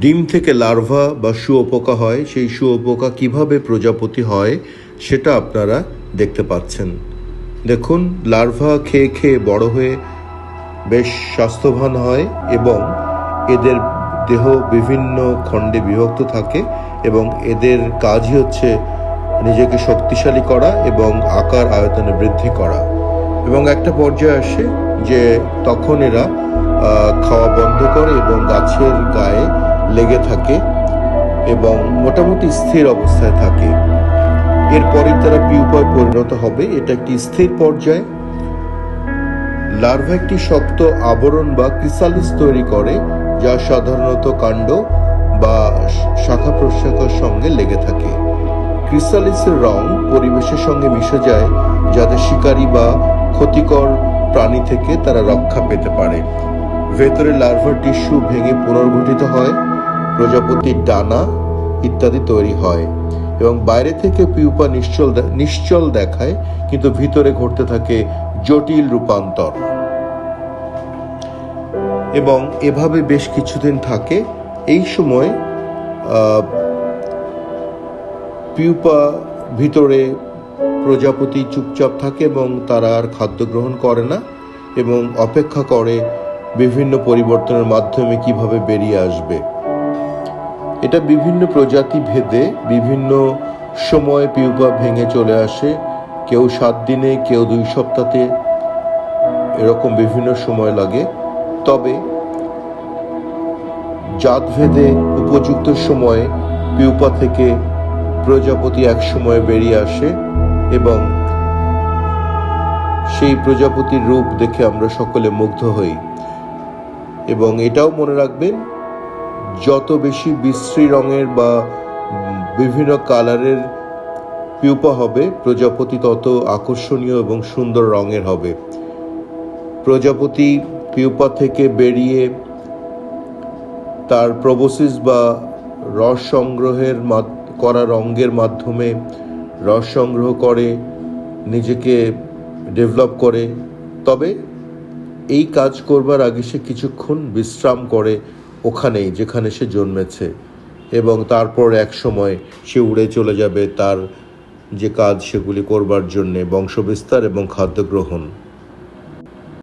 ডিম থেকে লার্ভা বা শুয়োপোকা হয়, সেই শুয়োপোকা কীভাবে প্রজাপতি হয় সেটা আপনারা দেখতে পাচ্ছেন। দেখুন, লার্ভা খেয়ে খেয়ে বড় হয়ে বেশ স্বাস্থ্যবান হয় এবং এদের দেহ বিভিন্ন খণ্ডে বিভক্ত থাকে এবং এদের কাজই হচ্ছে নিজেকে শক্তিশালী করা এবং আকার আয়তনে বৃদ্ধি করা। এবং একটা পর্যায়ে আসে যে তখন এরা খাওয়া বন্ধ করে এবং গাছের লেগে থাকে এবং মোটামুটি স্থির অবস্থায় থাকে। এরপরে তারা পিউপায় পরিণত হবে। এটা একটি স্থির পর্যায়। লার্ভা একটি শক্ত আবরণ বা ক্রিসালিস তৈরি করে, যা সাধারণত কাণ্ড বা শাখা প্রশাখার সঙ্গে লেগে থাকে। ক্রিসালিসের রং পরিবেশের সঙ্গে মিশে যায়, যাতে শিকারী বা ক্ষতিকর প্রাণী থেকে তারা রক্ষা পেতে পারে। ভেতরে লার্ভার টিস্যু ভেঙে পুনর্গঠিত হয়। প্রজাপতির ডানা ইত্যাদি তৈরি হয় এবং বাইরে থেকে পিউপা নিশ্চল নিশ্চল দেখায়, কিন্তু ভিতরে ঘটতে থাকে জটিল রূপান্তর। এবং এভাবে বেশ কিছুদিন থাকে। এই সময় পিউপা ভিতরে প্রজাপতি চুপচাপ থাকে এবং তারা আর খাদ্য গ্রহণ করে না এবং অপেক্ষা করে বিভিন্ন পরিবর্তনের মাধ্যমে কীভাবে বেরিয়ে আসবে। এটা বিভিন্ন প্রজাতি ভেদে বিভিন্ন সময় পিউপা ভেঙে চলে আসে। কেউ সাত দিনে, কেউ দুই সপ্তাহে এরকম বিভিন্ন সময় লাগে। তবে জাত ভেদে উপযুক্ত সময়ে পিউপা থেকে প্রজাপতি এক সময় বেরিয়ে আসে এবং সেই প্রজাপতির রূপ দেখে আমরা সকলে মুগ্ধ হই। এবং এটাও মনে রাখবেন যত বেশি বিশ্রী রঙের বা বিভিন্ন কালারের পিউপা হবে, প্রজাপতি তত আকর্ষণীয় এবং সুন্দর রঙের হবে। প্রজাপতি পিউপা থেকে বেরিয়ে তার প্রবোসিস বা রস সংগ্রহের করা রঙের মাধ্যমে রস সংগ্রহ করে, নিজেকে ডেভেলপ করে। তবে এই কাজ করবার আগে সে কিছুক্ষণ বিশ্রাম করে। ওখানেই যেখানে সে জন্মেছে এবং তারপর এক সময় সে উড়ে চলে যাবে তার যে কাজ সেগুলি করবার জন্যে বংশবিস্তার এবং খাদ্য গ্রহণ